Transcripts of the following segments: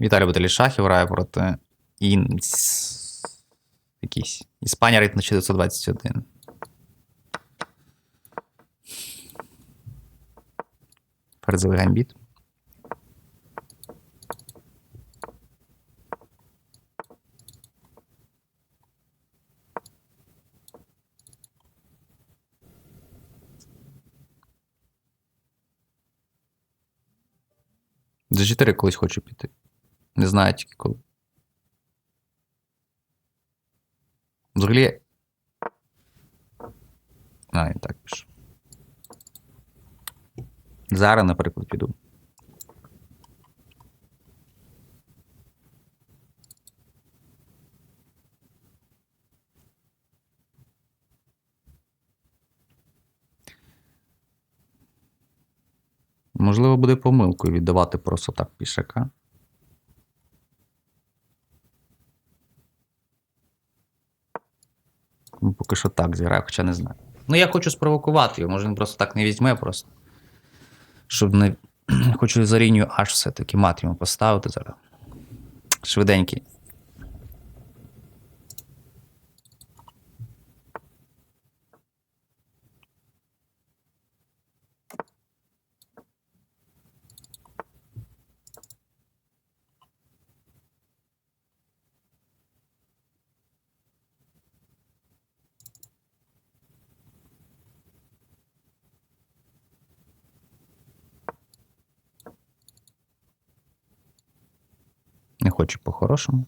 Віталій Баталій Шахів грає проти Інс. Якийсь. Іспанія рейтинг 921. Ферзовий гамбіт. За 4 колись хочу піти. Не знаю тільки коли. Взагалі. А, і так пишу. Зараз, наприклад, піду. Можливо, буде помилкою віддавати просто так пішака. Ну, поки що так зіграю, хоча не знаю. Ну, я хочу спровокувати його, може він просто так не візьме просто. Щоб не. Хочу за лінію аж все-таки мат йому поставити зараз. Швиденький. Не хочу по-хорошому.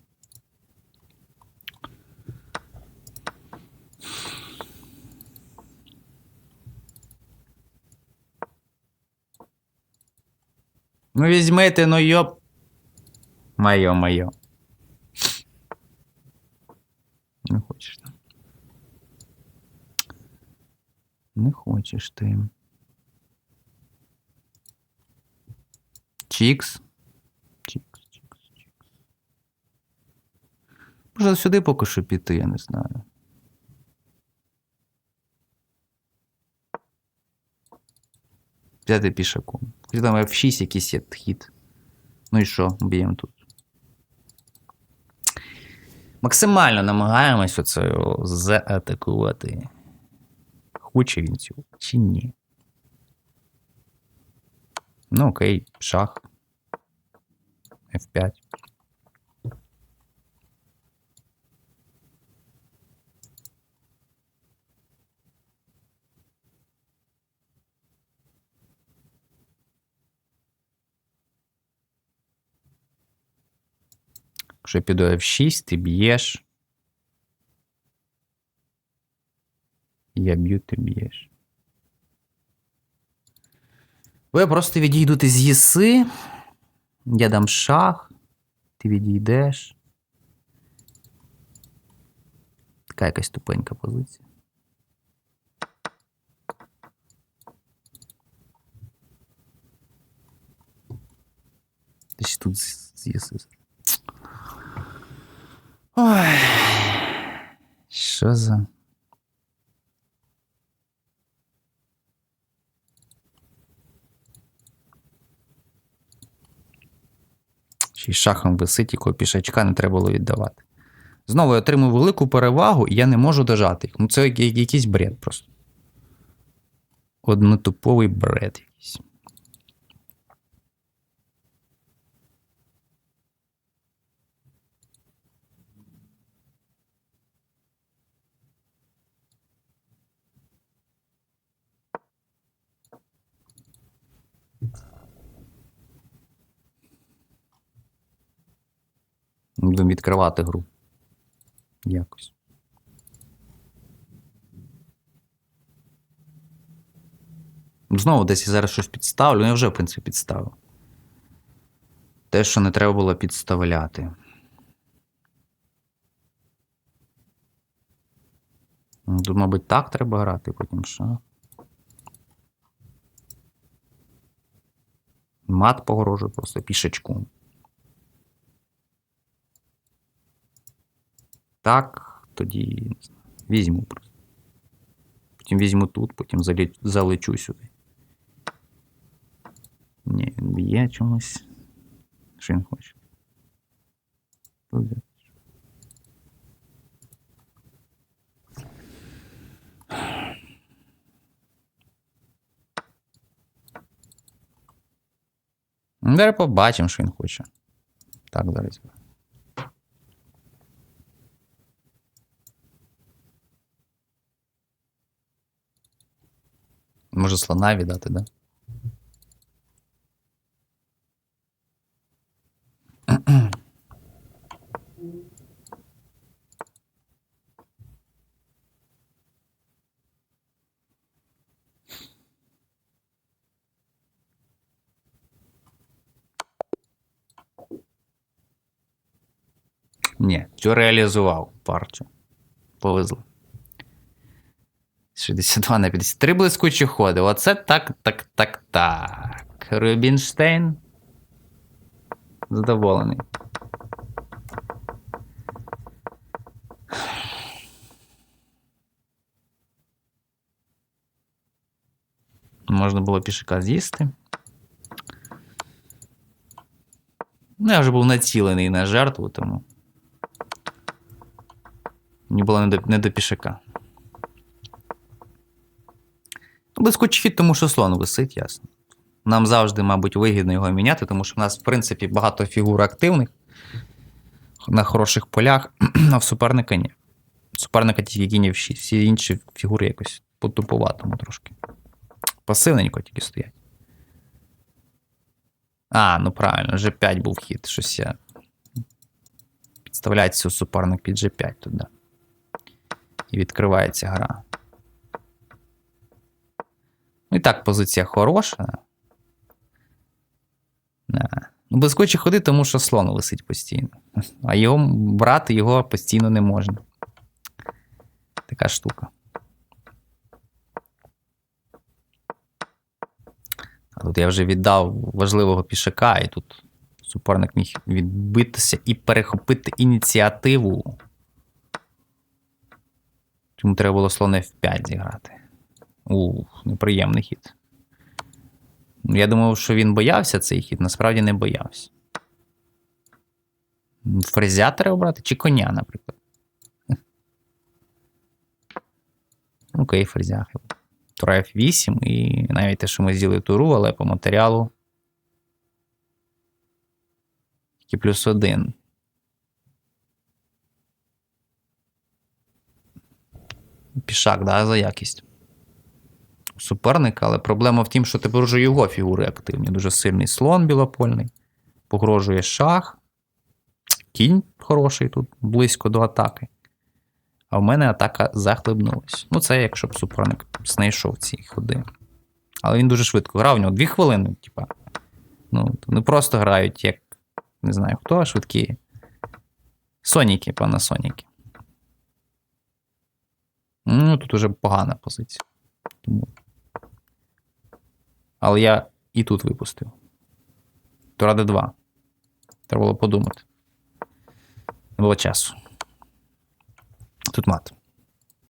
Ну, візьмите, ну йоп. Моє, моє. Не хочеш там. Не хочеш ти. Чікс, чікс, чікс. Може сюди поки що піти, я не знаю. Взяти пішаком. Хоч там F6 якийсь є хід. Ну і що, б'ємо тут. Максимально намагаємось оце заатакувати. Хоче він цього чи ні? Ну, окей, шах. F5. Якщо я піду F6, ти б'єш. Я б'ю, ти б'єш. Ви просто відійдете з єси. Я дам шах. Ти відійдеш. Така якась тупенька позиція. Десь тут з з єси. Ой. Що за. Ще й шахом висить, якого пішачка не треба було віддавати. Знову я отримую велику перевагу, і я не можу дожати їх. Ну, це якийсь бред просто. Однотуповий бред якийсь. Будемо відкривати гру. Якось. Знову десь я зараз щось підставлю. Ну, я вже, в принципі, підставив. Те, що не треба було підставляти. Ну, Тут, мабуть, так треба грати, потім що. Мат погрожує просто пішечком. Так, тоді візьму просто. Потім візьму тут, потім залечу сюди. Ні, він б'є чомусь. Що він хоче? Туди. Ну, Зараз побачимо, що він хоче. Так, зараз. Може слона віддати, да? Ні, цю реалізував партію. Повезло. 62 на 50. Три блискучі ходи. Оце так, так, так, так. Рубінштейн. Задоволений. Можна було пішака з'їсти. Ну, я вже був націлений на жертву, тому. Мені було не до, не до пішака. Ну, Блискучий хід, тому що слон висить, ясно. Нам завжди, мабуть, вигідно його міняти, тому що в нас, в принципі, багато фігур активних на хороших полях, а в суперника ні. Суперника тільки кінів 6, всі інші фігури якось по-тупуватому трошки. Пасивненько тільки стоять. А, ну правильно, G5 був хід, щось я. Підставляється суперник під G5 туди. І відкривається гра. І так, позиція хороша. Ну, блискучі ходи, тому що слон висить постійно. А його брати його постійно не можна. Така штука. А тут я вже віддав важливого пішака, і тут суперник міг відбитися і перехопити ініціативу. Тому треба було слон F5 зіграти. Ух, неприємний хід. Я думав, що він боявся цей хід, насправді не боявся. Фрезя треба обрати чи коня, наприклад. Окей, фрезя. Тура F8 і навіть те, що ми з'їли туру, але по матеріалу. Тільки плюс один. Пішак, да, за якість. Суперника, але проблема в тім, що тепер вже його фігури активні. Дуже сильний слон білопольний. Погрожує шах. Кінь хороший тут близько до атаки. А в мене атака захлебнулась. Ну, це якщо б суперник знайшов ці ходи. Але він дуже швидко грав, у нього дві хвилини, типа. Ну, не просто грають, як не знаю хто, а швидкі. Соніки, пана Соніки. Ну, тут уже погана позиція. Тому... Але я і тут випустив. То ради 2. Треба було подумати. Не було часу. Тут мат.